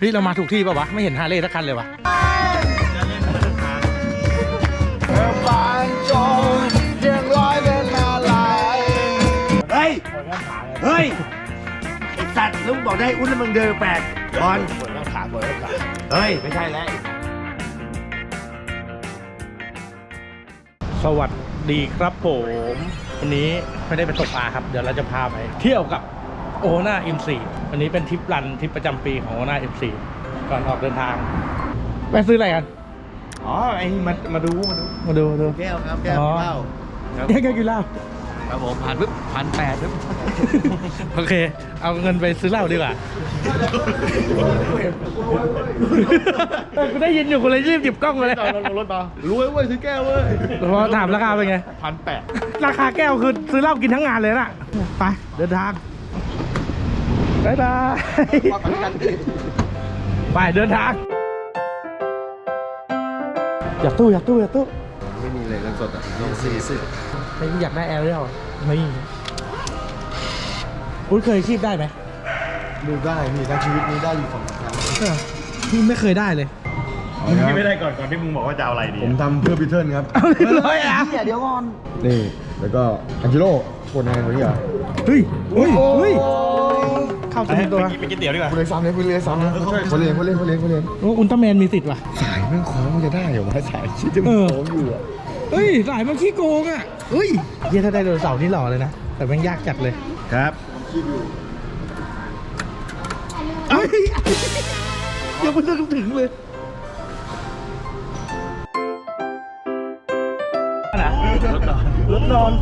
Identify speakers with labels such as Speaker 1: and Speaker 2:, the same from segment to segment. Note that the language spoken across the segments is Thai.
Speaker 1: เฮ้ยเรามาถูกที่ป่าวะ ไม่เห็นฮาร์เลย์สักคันเลยวะ
Speaker 2: บานจงเพียงร้อยเป็นอะไร
Speaker 3: เฮ้ย เฮ้ย ไอสัตว์ลุงบอกได้อุ้นแล้วมึงเดินแปลกบอล
Speaker 2: ปวดข้างขาปวดข้างขา
Speaker 3: เฮ้ย ไม่ใช่แล้ว
Speaker 1: สวัสดีครับผม วันนี้ไม่ได้ไปตกปลาครับ เดี๋ยวเราจะพาไป เที่ยวกับโอนาอินซี วันนี้เป็นทริปรันทริปประจำปีของโอนาอินซีก่อนออกเดินทางไปซื้ออะไรกัน
Speaker 3: อ๋อไอ้มามาดูมาดู
Speaker 1: มาดูมาดู
Speaker 2: แก้วครับแก้ว
Speaker 1: อ๋อ
Speaker 2: เหล้า
Speaker 1: แค่แค่กินเหล้า
Speaker 2: ครับผมผ่านปุ๊บพันแปดปุ๊บ
Speaker 1: โอเค เอาเงินไปซื้อเหล้าดีกว่าเออกูได้ยินอยู่กูเลยรีบหยิบกล้องมาเลย
Speaker 2: จอดลงรถมารวยเว้ยซื้อแก้วเว้ย
Speaker 1: พอถามราคาเป็นไง
Speaker 2: พันแปด
Speaker 1: ราคาแก้วคือซื้อเหล้ากินทั้งงานเลยน่ะ ไปเดินทาง บ๊ายบาย
Speaker 2: ว่ากันกันดิ
Speaker 1: ไปเดินทาง อยากตู้อยากตู้อยากตู้
Speaker 2: ไม่มีเลยเงินสดอะลงสี่สิบ
Speaker 1: ไม่อยากได้แอร์เรียลไม่คุณเคยชีพได้ไหม
Speaker 2: ดูได้มีทั้งชีวิตนี้ได้อยู่สองครั้ง
Speaker 1: เออพี่ไม่เคยได้เลย
Speaker 3: มึงไม่ได้ก่อนก่อนที่มึงบอกว่าจะเอาอะไรดี
Speaker 2: ผมทำเพื่อพีเทิร์นครับ
Speaker 1: เอาเรียบร้อยอะ
Speaker 2: เดี๋ยวก่อน นี่ แล้วก็อันจิโร่คนงานคนนี้เหรอ
Speaker 1: เฮ้ยเฮ้ยเฮ้ย เข้าเต็มตัว
Speaker 3: ไปกินก๋วยเตี๋ยวดีกว่า
Speaker 2: คุณเลยซ้ำเลยคุณเลยซ้ำนะคนเรียนคนเรียนคนเรียนคนเรียน
Speaker 1: โอ้อุลตร้าแมนมีสิทธิ์ว่ะ
Speaker 2: สายแม่งโค้งมันจะได้เหรอวะสายที่จะมันโค้งอยู่อะ
Speaker 1: เฮ้ยสายมันขี้โกงอะเฮ้ยเยี่ยถ้าได้ไดโนเสาร์นี่หล่อเลยนะแต่แม่งยากจัดเลย
Speaker 3: ครับ
Speaker 1: เฮ้ยยังไม่นึกถึงเลยนะรถนอนรถนอน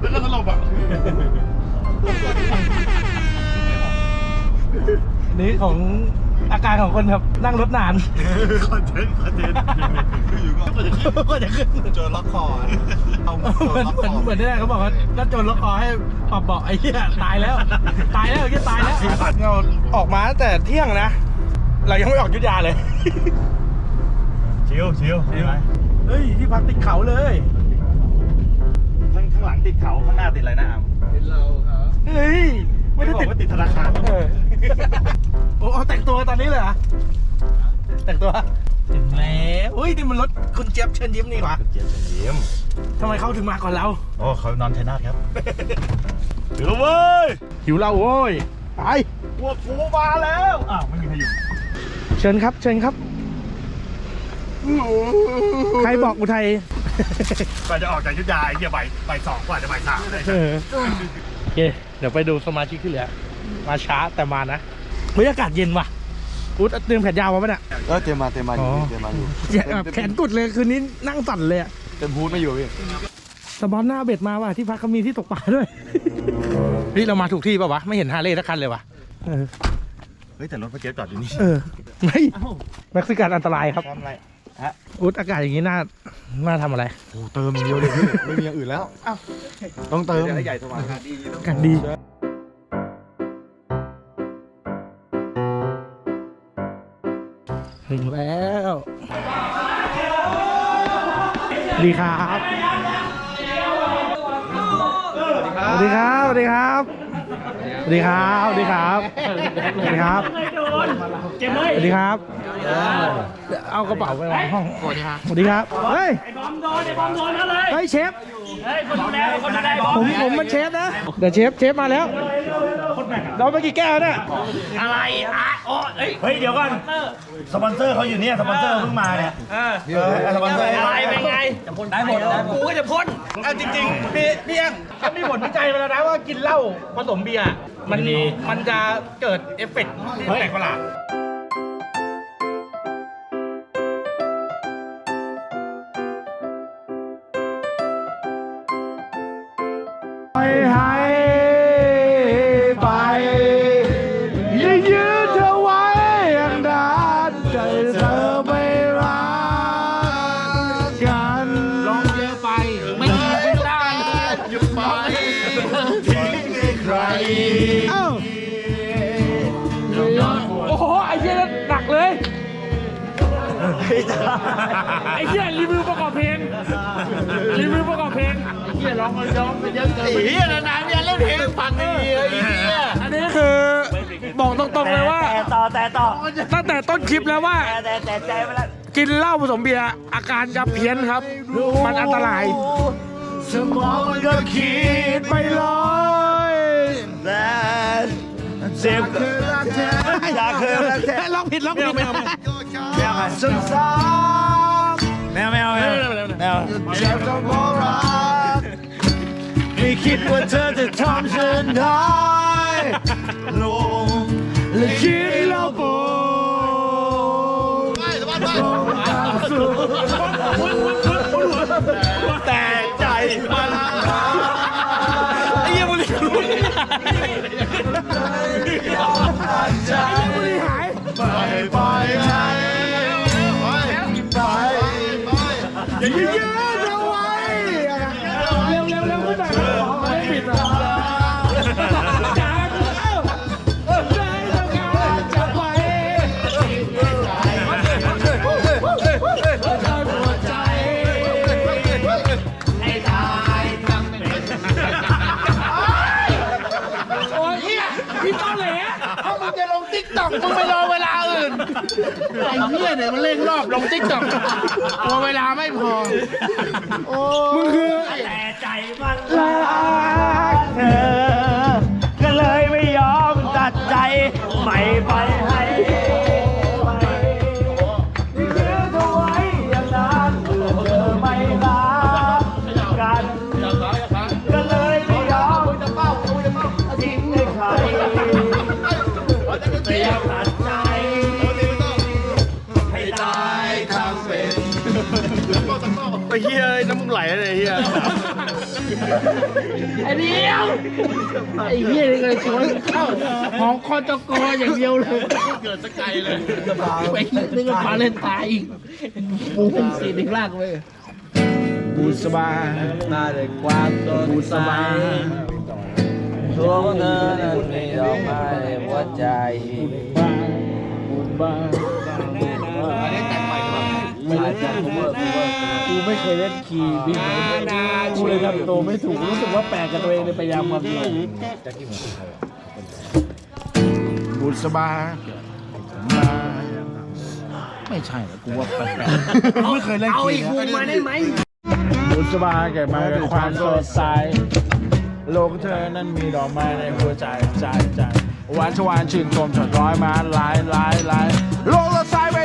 Speaker 3: แล้วก็ตลบอะ
Speaker 1: นี่ของอาการของคนครับนั่งรถนาน
Speaker 3: คอนเทนต์คอนเทนต์อยู่ก็จะขึ้น
Speaker 1: ก็จะขึ้น
Speaker 3: เจอล็อกคอเอา
Speaker 1: เหมือนเหมือนเหมือนนี่เขาบอกว่าถ้าโจรล็อกคอให้ปรับเบาะไอ้เหี้ยตายแล้ว ตายแล้วไอ้เหี้ยตายแล้วเราออกมาตั้งแต่เที่ยงนะ เรายังไม่ออกยุทธยาเลย
Speaker 3: ชิวชิวชิว
Speaker 1: เฮ้ยที่พักติดเขาเลย
Speaker 3: ข้างข้างหลังติดเขาข้างหน้าติดอะไรนะอาม
Speaker 2: เป็นเราครับ
Speaker 1: เฮ้ยไม่ได้
Speaker 3: บอก
Speaker 1: ติด
Speaker 3: ว่าติดธนาคาร
Speaker 1: เออ โอ้เอาแต่งตัวตอนนี้เลยเหรอแต่งตัวถึงแล้วเฮ้ยนี่มันรถคุณเจี๊ยบเชิญยิ้มนี่หว่า
Speaker 3: เจียบเฉียม
Speaker 1: ทำไมเขาถึงมาก่อนเรา
Speaker 3: โอ้เขานอนชัยนาทครับถือเว้ย
Speaker 1: หิวเราโว้ยไป
Speaker 3: พวกกูมาแล้วอ้าวไม่มีใครอยู่
Speaker 1: เชิญครับ เชิญครับใครบอกอุทัย
Speaker 3: ก่อนจะออกจากยุทธยาไอ้เหี้ยบ่ายบ่ายสองกว่าจะบ่ายสามเลย
Speaker 1: เออโอเคเดี๋ยวไปดูสมาชิกที่เหลือ มาช้าแต่มานะบรรยากาศเย็นว่ะอุ๊ดเตรียมแขนยาวมาปะเนี่ย
Speaker 2: เออเตรียมมาเตรียมมาอยู่
Speaker 1: อ๋อ
Speaker 2: เตรียมมาอยู่
Speaker 1: แขนแบบแขนกุดเลยคืนนี้นั่งสั่นเลยอะ
Speaker 2: เต็มพูดไม่อยู่พี่
Speaker 1: สปอนหน้าเบ็ดมาว่ะที่พักเขามีที่ตกปลาด้วยเฮ้ยเรามาถูกที่ป่าวะไม่เห็นฮาร์เลย์สักคันเลยวะเออ
Speaker 3: เฮ้ยแต่รถพระเจ๊จอดอยู่นี่
Speaker 1: เออไม่เม็กซิกันอันตรายครับ
Speaker 3: ทำอะไร
Speaker 1: อุ๊ดอากาศอย่างนี้น่าน่าทำอะไร
Speaker 2: โอ้เติมอย่างเดียวเลยพี่ไม่มีอย่างอื่นแล้วต้องเติม
Speaker 3: ใหญ่สว่างดี
Speaker 1: อากาศดี ถึงแล้ว ดีครับสวัสดีครับสวัสดีครับสวัสดีครับสวัสดีครับสวัสดีครับสวัสดีครับ เอากระเป๋าไปวางห้องสวัสดีครับสวัสดีครับ เฮ้ย
Speaker 4: ไอ้บอมโดนไอ้บอมโดนแล้วเลย
Speaker 1: เฮ้ยเชฟ
Speaker 4: เฮ้ยคนดูแลคนดูแลบอม
Speaker 1: ผมผมมันเชฟนะเดี๋ยวเชฟเชฟมาแล้วเราไปกี่แก้วเนี่ย
Speaker 4: อะไรอะ โอ้เอ้ย
Speaker 3: เฮ้ยเดี๋ยวก่อนสปอนเซอร์เขาอยู่เนี่ยสปอนเซอร์เพิ่งมาเนี่ย
Speaker 4: เออ
Speaker 3: เออสปอนเซอร์
Speaker 4: อะไรเป็นไงจะพ่นได้หมดกูก็จะพ่น
Speaker 1: เอาจริงๆพี่พี่แอมเขามีผลวิจัยมาแล้วนะว่ากินเหล้าผสมเบียร์อะมันมันจะเกิดเอฟเฟกต์ที่แปลกประหลาด ไอ้เหี้
Speaker 4: ย
Speaker 1: รีวิวประกอบเพลงรีวิวประกอบเพลง
Speaker 4: ไอ้เหี้ยร้องร้องไปเยอะเกินไอ้เหี้ยนานๆเนี่ยเล่นเพลงฟังดีไอ้เหี้ย
Speaker 1: อันนี้คือบอกตรงๆเลยว่า
Speaker 3: แต่ต่อแต่ต่อ
Speaker 1: ตั้งแต่ต้นคลิปแล้วว่า
Speaker 3: แต่แต่แต่ใจไปแล้ว
Speaker 1: กินเหล้าผสมเบียร์อาการจะเพี้ยนครับ มันอันตราย
Speaker 3: สมองมันก็คิดไปลอยแต่เจ็บอยากเคยรักแท้
Speaker 1: องผิดลองผิด
Speaker 3: แมวไงซ้ำๆแมวแมวแมวแมวเจ็บต้องพอรักไม่คิดว่าเธอจะทำฉันได้ลงและคิดแล้วปวดแต่ใจมัน
Speaker 1: ไอ้เหี้ยบุหรี่บุหรี่หาย
Speaker 2: ไปไปไง
Speaker 1: พี่ต้นเหล
Speaker 4: ถ้ามึงจะลงติ๊กต็อกมึงไปรอเวลาอื่นไอ้เหี้ยเนี่ยมันเร่งรอบลงติ๊กต็อกกลัวเวลาไม่พอ
Speaker 1: มึงคือ
Speaker 3: แต่ใจมันรักเธอก็เลยไม่ยอมตัดใจไม่ไปให้ ยน้ำ
Speaker 2: มึงไหลเลยเฮีย
Speaker 4: ไอ้เดียวไอ้เหี้ยนี่ก็เลยชวนเข้าของคอจกอย่างเดียวเลย เกิดสกายเลยไปนึกว่าปลาเล่นตายอีกปูเป็นสีอีกลากไป
Speaker 1: บุษบา
Speaker 3: มาด้วยความสดใสดวงเธอนั้นมีดอกไม้ในหัวใจ
Speaker 1: กูไม่เคยเล่นคีย์บินกูเลยทำตัวไม่ถูกรู้สึกว่าแปลกกับตัวเองเลยพยายามความดีบุษบามาไม่ใช่หรอกกูว่าแปลกๆกูไม่เคยเล่น
Speaker 4: เอา
Speaker 1: คี
Speaker 4: อี
Speaker 1: ย์
Speaker 4: ก
Speaker 1: นะ
Speaker 4: งมาได้ไหม
Speaker 1: บุษบาเกิดมาด้วยความสดใสโลกเธอนั้นมีดอกไม้ในหัวใจใจใจหวานชวานชื่นชมฉดร้อยมาลายลายลายโลกละสายไป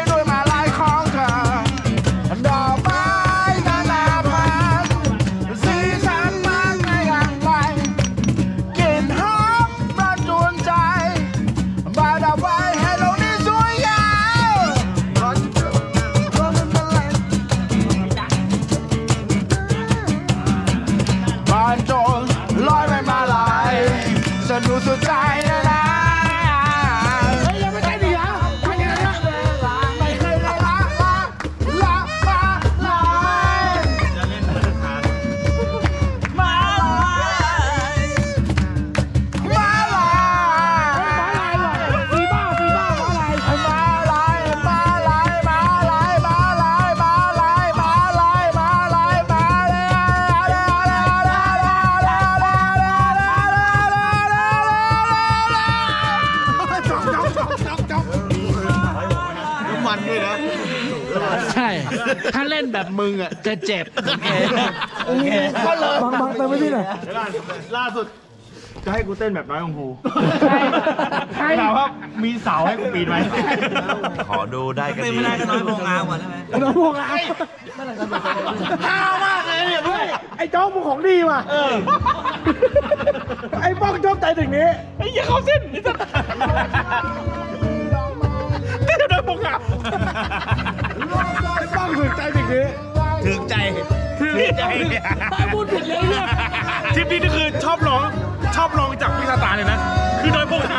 Speaker 1: a new society. ใช่
Speaker 4: ถ้าเล่นแบบมึงอะจะเจ็บ
Speaker 3: โอเค
Speaker 1: บังบังเติมไปที่ไหน
Speaker 2: ล่าสุด จะให้กูเต้นแบบน้อยของกู
Speaker 4: ใช่ใช่
Speaker 2: ถามว่ามีเสาให้กูปีนไหม
Speaker 3: ขอดูได้กันดีไม่ได้ก็น้อยโมงงามก่อนได้ไหม
Speaker 1: น้องพวกเรา
Speaker 2: ห้าวมากเลยเนี่ยเพื่อน
Speaker 1: ไอ้โจ๊กมึงของดีว่ะไอ้ป้องชอบใจถึงนี้ ไอ้ยี่เข้าเส้น องถึงใจถึงนี้
Speaker 3: ถึงใจ
Speaker 1: ถึงใจ
Speaker 4: พูดผิดเลยเนี่ย
Speaker 1: ทริปนี้นี่คือชอบร้องชอบร้องจากพี่ซาตานเลยนะ คือโดยพวกเ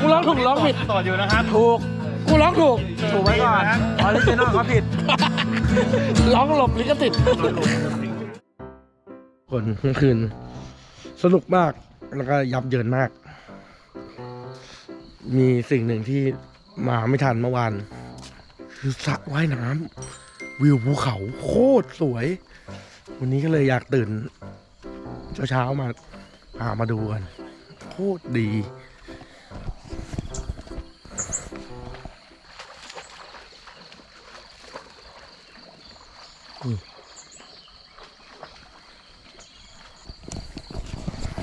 Speaker 1: กูร้องถูกร้องผิด
Speaker 3: ต่ออยู่นะครับ
Speaker 1: ถูก กูร้องถูก
Speaker 3: ถูกไว้ก่อนออริจินอลเขาผิด
Speaker 1: ร้องหลบลิขสิทธิ์คนเมื่อคืน สนุกมาก แล้วก็ยับเยินมาก มีสิ่งหนึ่งที่มาไม่ทันเมื่อวาน คือสระว่ายน้ำวิวภูเขาโคตรสวย วันนี้ก็เลยอยากตื่น เช้าๆมาพามาดูกัน โคตรดี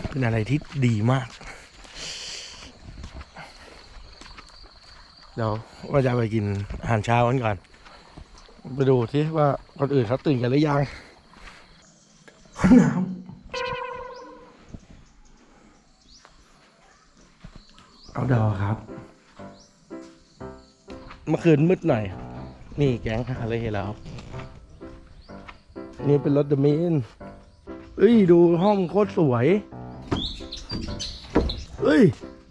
Speaker 1: เป็นอะไรที่ดีมาก เดี๋ยวว่าจะไปกินอาหารเช้ากันก่อน ไปดูที่ว่าคนอื่นเขาตื่นกันหรือยังห้องน้ำเอาดอครับ เมื่อคืนมืดหน่อย นี่แก๊งฮาเลยแล้ว นี่เป็นรถเดอะมินเอ้ย ดูห้องโคตรสวย เอ้ย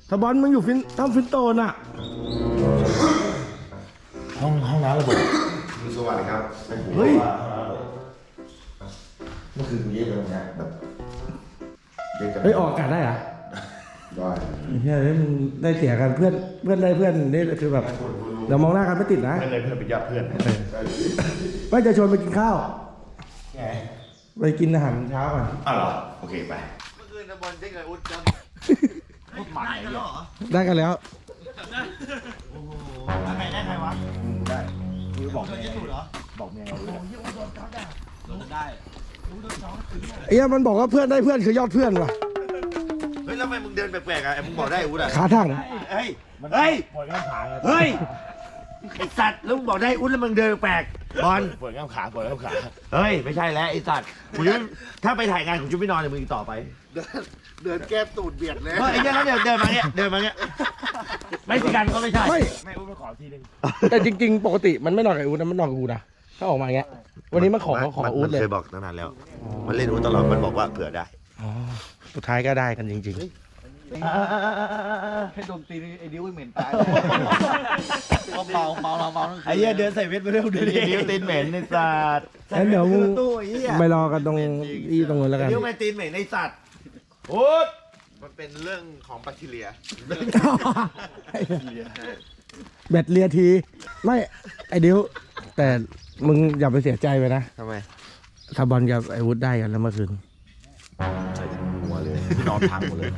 Speaker 1: ทบอลมึงอยู่ฟินทำฟินโตนอะ
Speaker 5: ห้องห้องน้ำระบบ
Speaker 2: สวัสดีครับ
Speaker 1: เฮ้ย
Speaker 2: เมื่อคืนกูเย็นเลยนะแบบเย็นกัน
Speaker 1: เฮ้ยออกอากาศได้เหรอะ
Speaker 2: ได้
Speaker 1: เฮ้ยมึงได้เสียกันเพื่อนเพื่อนได้เพื่อนนี่คือแบบเดี๋ยวมองหน้ากันไม่ติดนะ
Speaker 5: เพื่อนเลยเพื่อนเป็นญาติเพื่อน
Speaker 1: ไม่จะชวนไปกินข้าว
Speaker 5: ไง
Speaker 1: ไปกินอาหารเช้าก่อน
Speaker 5: อ้าวเหรอ โอเคไป
Speaker 3: เมื่อคืนนะบอลเจ๊กับอุ๊ดจัง
Speaker 1: ได้กันแล้ว
Speaker 3: ใครได้ใครวะ
Speaker 2: ได้
Speaker 3: คือบอกเจ๊ถูกเหรอ
Speaker 2: บอกเมียเราด้วย
Speaker 3: ได้
Speaker 1: ไอ้เหี้ยมันบอกว่าเพื่อนได้เพื่อนคือยอดเพื่อนว่ะ
Speaker 3: เฮ้ยแล้วทำไมมึงเดินแปลกๆอะไอ้มึงบอกได้อุ๊ดอะ
Speaker 1: ขาทั้ง
Speaker 3: เฮ้ยเฮ้ยเฮ้ยไอสัตว์แล้วมึงบอกได้อุ๊ดแล้วมึงเดินแปลก บอล
Speaker 5: ปวดข้ามขาปวดข้ามขา
Speaker 3: เฮ้ย ไม่ใช่แล้วไอสัตว์กูจะถ้าไปถ่ายงานผมจะไม่นอนกับมึงอีกต่อไป
Speaker 2: เดินแก้ตูดเบียดเลย
Speaker 3: เฮ้ยไอ้เหี้ยแล้วเดินเดินมาเนี่ยเดินมาเนี่ยไม่สิกันก็ไม่ใช่
Speaker 1: ไม่
Speaker 5: แม่อุ้มมาขอทีนึง
Speaker 1: แต่จริงๆ ปกติมันไม่นอนกับอูนะมันนอนกับกูนะถ้าออกมาอย่างเงี้ย วันนี้มันขอขออูดเลย
Speaker 3: เคยบอกตั้งนานแล้ว มันเล่นอุ๊ดตลอดมันบอกว่าเผื่อได้
Speaker 1: อ๋อสุดท้ายก็ได้กันจริง
Speaker 2: ให้ดมตีไอ้ดิ้วเหม็นตายเมาเมาเมาเมา
Speaker 3: ไอ้เหี้ยเดินใส่เวทมาเร็วเดินนิ้วตีนเหม็นในสัตว์
Speaker 1: ๆงั้นเดี๋ยวมึง
Speaker 3: ตู้ไอ้เหี้ย
Speaker 1: ไปรอกันตรงที่ตรงนู้นแล้วกัน
Speaker 3: นิ้วไม่ตีนเหม็นในสัตว์อุ๊ด
Speaker 2: มันเป็นเรื่องของแบคทีเรีย
Speaker 1: แบตเลียที ไม่ไอเดียวแต่มึงอย่าไปเสียใจไปนะ
Speaker 3: ทำไม
Speaker 1: ถ้าบอลกับไอ้วุฒได้กันแล้วเมื่อคืน
Speaker 3: หัวเลยนอนพังหมดเลย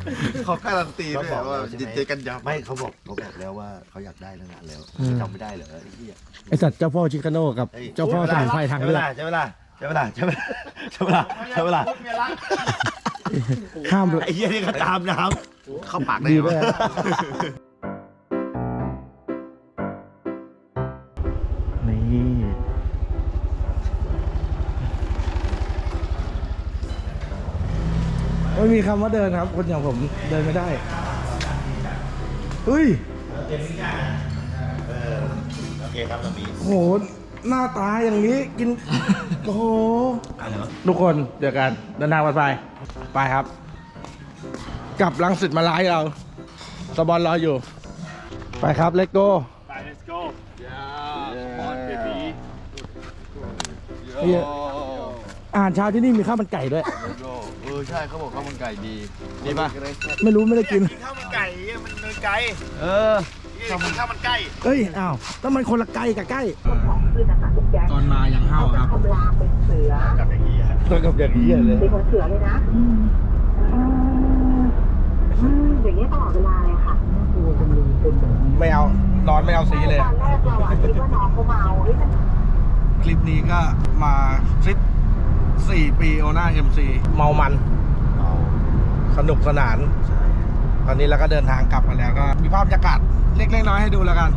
Speaker 2: เขาการันตีด้วยว่าจิตใจกันยับ
Speaker 3: ไม่เขาบอกเขาบอกแล้วว่าเขาอยากได้ตั้งนานแล้ว
Speaker 1: อืม
Speaker 3: จำไม่ได้เหรอไอ้เหี้ย
Speaker 1: ไอสัตว์เจ้าพ่อชิคาโน่กับเจ้าพ่อสมุนไพรทางเลือก
Speaker 3: ใช่เวลาใช่เวลาใช่เวลาใช่เวลาใช่เวลา
Speaker 1: ห้าม
Speaker 3: ไอ้เหี้ยนี่ก็ตามน้ำเข้าปากได้
Speaker 1: ดี
Speaker 3: ไหม
Speaker 1: ม่มีคำว่าเดินครับ คนอย่างผมเดินไม่ได้เฮ้ย
Speaker 3: โอเคครับตอนนี้
Speaker 1: โหหน้าตาอย่างนี้กิน โอ้โหทุกคนเดี๋ยวกันเดินทางปลอดภัยไปครับ กลับลังสิตมาไล่เราสบอลรออยู่ ไปครับเลโก้
Speaker 5: ไป let's go
Speaker 1: อาหารเช้าที่นี่มีข้าวมันไก่ด้วย
Speaker 2: เออ ใช่เขาบอกข้าวมันไก่ดีดีป่ะ
Speaker 1: ไม่รู้ไม่ได้กิน
Speaker 3: กินข้าวมันไก่มันเนินไก่
Speaker 2: เออ
Speaker 3: กินข้าวมันไก่
Speaker 1: เอ้ยอ้าวต้องมันคนละไก่กับไก่
Speaker 6: ของขึ้นนะคะคุณแจ๊ค
Speaker 1: ตอนมายังห้าวครับ
Speaker 6: คำรามเป็นเสือ
Speaker 3: กับอย่างนี้ฮะ
Speaker 1: ตัวกับอย่างนี้เลย
Speaker 6: เป็นคนเสือเลยนะอืมอย่างนี้ยตลอดเวลาเลยค่ะ
Speaker 1: ไม่เอานอนไม่เอาสีเลย
Speaker 6: ตอนแรกเราอะคิดว่าน้องเขาเมาเฮ้ยมัน
Speaker 1: คลิปนี้ก็มาทริป 4 ปีโอน่าเอ็มซีเมามัน สนุกสนาน ตอนนี้เราก็เดินทางกลับมาแล้วก็ มีภาพบรรยากาศเล็กๆน้อยๆให้ดูแล้วกัน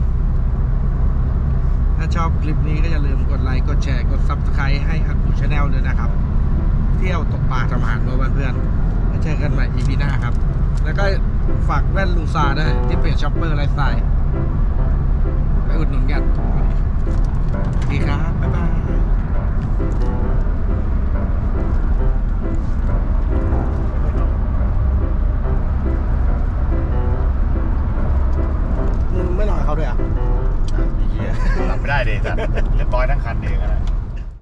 Speaker 1: ถ้าชอบคลิปนี้ก็อย่าลืมกดไลค์ กดแชร์ กด Subscribe ให้อักกูชาแนลด้วยนะครับ เที่ยวตกปลาทำอาหารกับเพื่อนๆแล้วเจอกันใหม่ EP หน้าครับ แล้วก็ฝากแว่นลูซาด้วยที่เพจช็อปเปอร์ไลฟ์สไตล์บ๊ ยอะหลับ
Speaker 5: ไม่ได้เลยจัดเรียบร้อยทั้งคันเองนะ